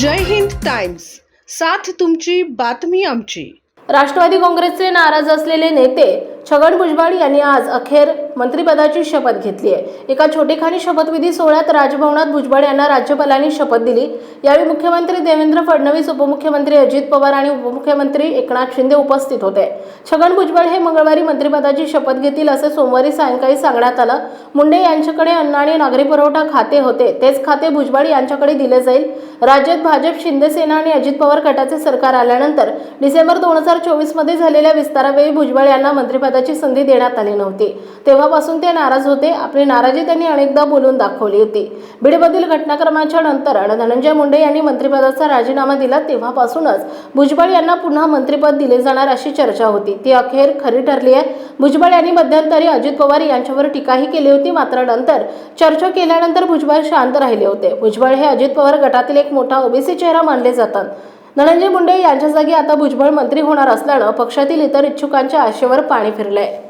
जय Hind times. साथ तुमची बातमी आमची. राष्ट्रवादी काँग्रेसचे नाराज असलेले नेते छगन भुजबळ यांनी आज अखेर मंत्रिपदाची शपथ घेतली आहे एका छोटेखानी शपथविधी सोहळ्यात राजभवनात भुजबळ यांना राज्यपालांनी शपथ दिली. यावेळी मुख्यमंत्री देवेंद्र फडणवीस उपमुख्यमंत्री अजित पवार आणि उपमुख्यमंत्री एकनाथ शिंदे उपस्थित होते. छगन भुजबळ हे मंगळवारी मंत्रिपदाची शपथ घेतील असे सोमवारी सायंकाळी सांगण्यात आलं. मुंडे यांच्याकडे अन्न आणि नागरी पुरवठा खाते होते. तेच खाते भुजबळ यांच्याकडे दिले जाईल. राज्यात भाजप शिंदेसेना आणि अजित पवार गटाचे सरकार आल्यानंतर डिसेंबर दोन हजार चोवीसमध्ये झालेल्या विस्तारावेळी भुजबळ यांना मंत्रिपदाची संधी देण्यात आली नव्हती. तेव्हा तेव्हापासून ते नाराज होते. आपली नाराजी त्यांनी अनेकदा बोलून दाखवली होती. बीडमधील घटनाक्रमाच्या नंतर धनंजय मुंडे यांनी मंत्रिपदाचा राजीनामा दिला. तेव्हापासूनच भुजबळ यांना पुन्हा मंत्रिपद दिले जाणार अशी चर्चा होती. ती अखेर खरी ठरली आहे. भुजबळ यांनी मध्यंतरी अजित पवार यांच्यावर टीकाही केली होती. मात्र नंतर चर्चा केल्यानंतर भुजबळ शांत राहिले होते. भुजबळ हे अजित पवार गटातील एक मोठा ओबीसी चेहरा मानले जातात. धनंजय मुंडे यांच्या जागी आता भुजबळ मंत्री होणार असल्यानं पक्षातील इतर इच्छुकांच्या आशेवर पाणी फिरलंय.